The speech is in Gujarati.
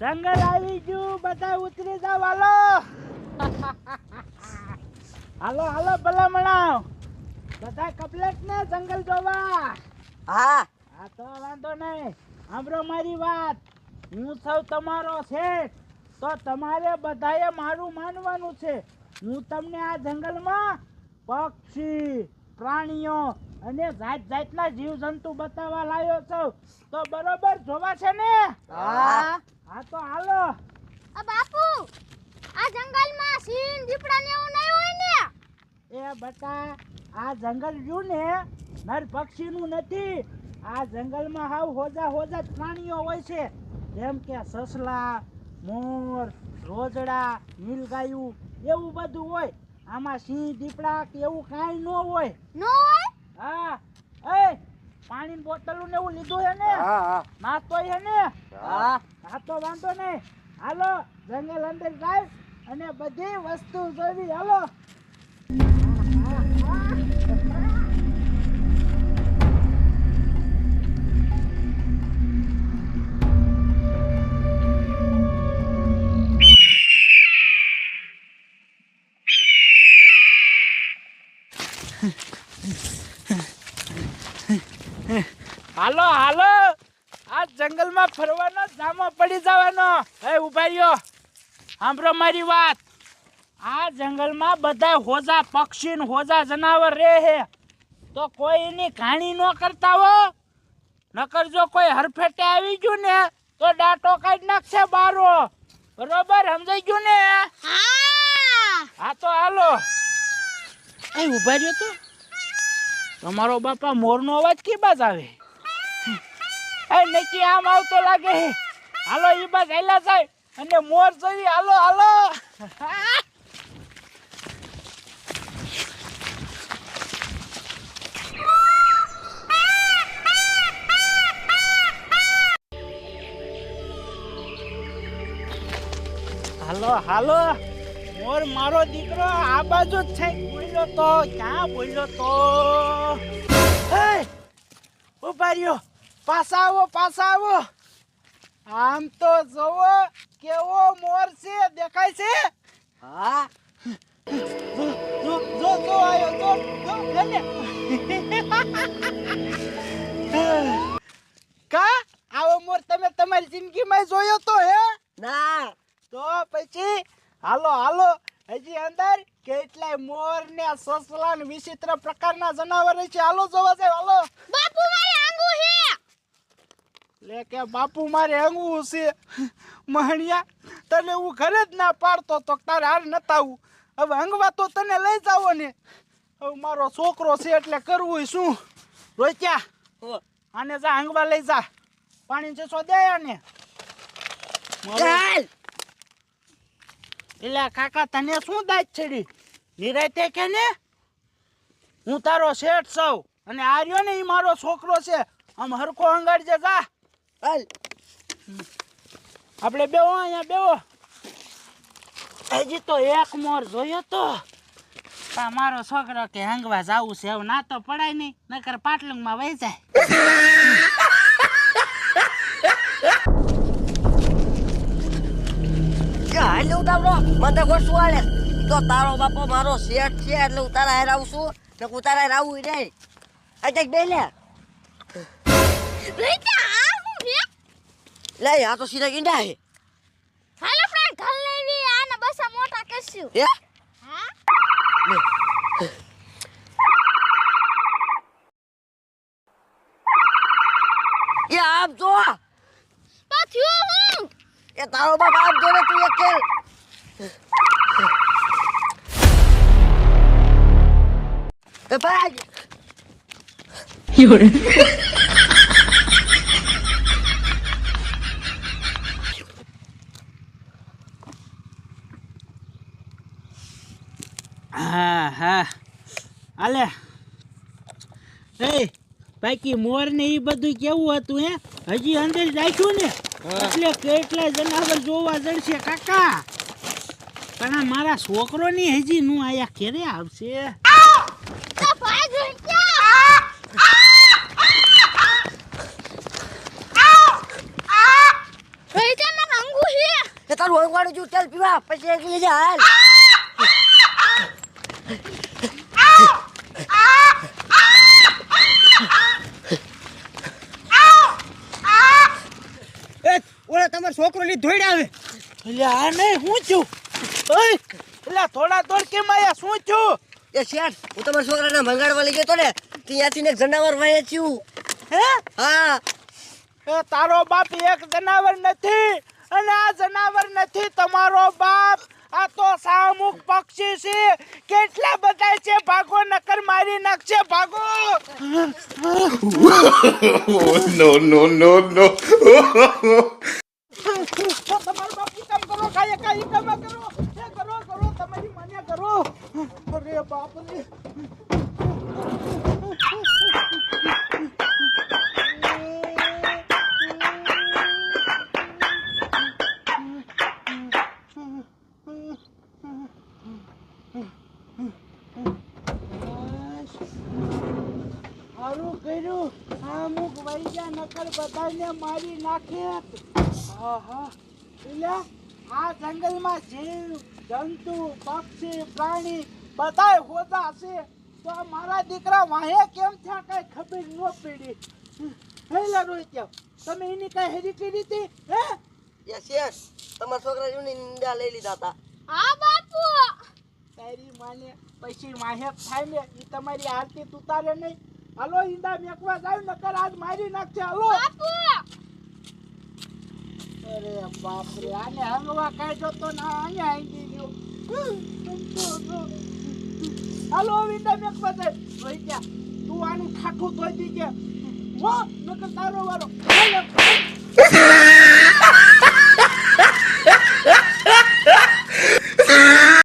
જંગલ આવી ગયું બધા ઉતરી જાવ હાલો. હાલો હાલો ભલામણાવ. બધા કપલેટ ને જંગલ જોવા? હા. હા તો વાંધો નહીં. સાંભળો મારી વાત. હું સૌ તમારો શેઠ. તો તમારે બધાએ મારું માનવાનું છે. હું તમને આ જંગલમાં પક્ષી પ્રાણીઓ અને જાત જાતના જીવજંતુ બતાવવા લાવ્યો છું. તો બરોબર જોવા છે ને? હા. હા તો હાલો. આ બાપુ આ જંગલમાં સિંહ દીપડા ને એવું નહીં હોય ને? એ બટા આ જંગલ રહ્યું ને નર પક્ષીનું નથી. આ જંગલમાં હાવ હોજા હોજા પ્રાણીઓ હોય છે. જેમ કે સસલા મોર રોજડા નીલગાયું એવું બધું હોય. આમાં સિંહ દીપડા કે એવું કાંઈ ન હોય. ન હોય? હા. એ પાણીની બોટલું ને એવું લીધું હે ને? હા હે. ને? હા. હા તો વાંધો નહીં. હાલો જંગલ અંદર જાય અને બધી વસ્તુ જોવી હાલો. હાલો હાલો. આ જંગલમાં ફરવાનો જામો પડી જવાનો. હે ઊભા રહ્યો. સાંભળો મારી વાત. આ જંગલમાં બધા હોજા પક્ષી ને હોજા જનાવર રહે હે તો કોઈ એની ઘાણી ન કરતા હો. નકર જો કોઈ હરફેટે આવી ગયું ને તો ડાટો કાઢી નાખશે બારો. બરોબર? સમજાઈ ગયું ને? હા. હા તો હાલો. એ ઊભા રહ્યો તો? તમારો બાપા મોરનો અવાજ કે બાજ આવે? એ નક્કી આમ આવતો લાગે. હાલો, ઈ બાજ આયલા જાય. અને મોર જોઈ હાલો હાલો. હાલો હાલો. મોર મારો દીકરો આ બાજુ જ છે. બોલ્યો તો, ક્યાં બોલ્યો તો? ઊભા પાછા આવો પાછા આવો આમ તો જોવો કેવો મોર છે દેખાય છે? હા. જો જો જો જો આયો જો જો લે લે કા? આવો મોર તમે તમારી જિંદગીમાં જોયો તો હે? ના. તો પછી હાલો હાલો. હજી અંદર કેટલાય મોર ને સસલા વિચિત્ર પ્રકારના જનાવર છે. હાલો જોવા જાય હાલો. લે કે બાપુ મારે હંગવું છે. મહણિયા તને હું ઘરે જ ના પાડતો તો તારે હાર નતાવું હવે હંગવા તો તને લઈ જાવો ને. હવે મારો છોકરો છે એટલે કરવું શું? રોક્યા. આને જા હંગવા લઈ જા. પાણી જશો દે આને. એટલે કાકા તને શું દાંત છેડી નિરાતે કે ને? હું તારો શેઠ સૌ અને આર્યો ને એ મારો છોકરો છે. આમ હરખો હંગાડજે જા. ચાલ આપણે બેવો અહીંયા બેવો હજી તો એક મોર જોયો તો. મારો છોકરો કે હંગવા જાવું છે એવું ના તો પડાય નહીં નકર પાટલુંગમાં વહી જાય. હાલ ઉતારો મને ગોઠવું આલે તો તારો બાપો મારો શેઠ છે એટલે હું તારા હારે આવું છું. ને હું તારા હારે આવું નહીં. આ બે લે લે આ તો સીધા ઈંડા હે. હાલો આપણે ઘર લેવી આને આ મોટા કરશું. હે? હા? એ આમ જો. તો થયું હું. એ તારો બાપ આપ જો ને તું એક ખેલ. એ ભાઈ. હા હા હાલે. એ બાકી મોર ને એ બધું કેવું હતું હે? હજી અંદર રાખ્યું ને? એટલે કેટલા જનાવર જોવા જડશે કાકા. પણ આ મારા છોકરો ની હજી નું આયા ક્યારે આવશે. તારું હંગવાડું છું તેલ પીવા પછી એક જા હાલ એ ઓલા તમારો છોકરો ની ધોઈ આવે. એટલે આ નહીં હું છું? ઓય એટલે થોડા દોડ કેમ આયા? શું છું એ શેઠ હું તમારા છોકરાને ભંગાડવા લઈ ગયો ને ત્યાંથી ને જનાવર વાંચ્યું છું હે? હા. એ તારો બાપ એક જનાવર નથી અને આ જનાવર નથી તમારો બાપ. આ તો સામુક પક્ષી છે. કેટલા બધા છે ભાગો નકર મારી નાખશે ભાગો. નો નો નો નો તમારો બાપ કામ કરો કાંઈ ઈ કામ કરો. એ કરો કરો તમારી માન્ય કરો. અરે બાપ રે સારું કર્યું. અમુક વૈજા નકર બધાને મારી નાખે. હા એટલે આ જંગલમાં જીવ જંતુ પક્ષી પ્રાણી બધાય હોતા છે તો આ મારા દીકરા વાહે કેમ થયા કઈ ખબર ન પડી. હેલા રોહિત્યા તમે એની કઈ હેરી કરી હતી? હે? એ યસ તમારા છોકરા જૂની નિંદા લઈ લીધા હતા. હા બાપુ! તારી માને પછી વાહે થાય ને એ તમારી આરતી તુતારે નહીં. હાલો ઈંડા મેકવા જાય નકર આજ મારી નાખશે હાલો. બાપુ! અરે બાપ રે આને હંગવા કાઢ્યો તો ના અહીંયા આવી ગયો. હાલો વિંડા મેકવા જાય. રોઈ ગયા. તું આનું ઠાઠું ધોઈ દીજે. હો નકર તારો વારો.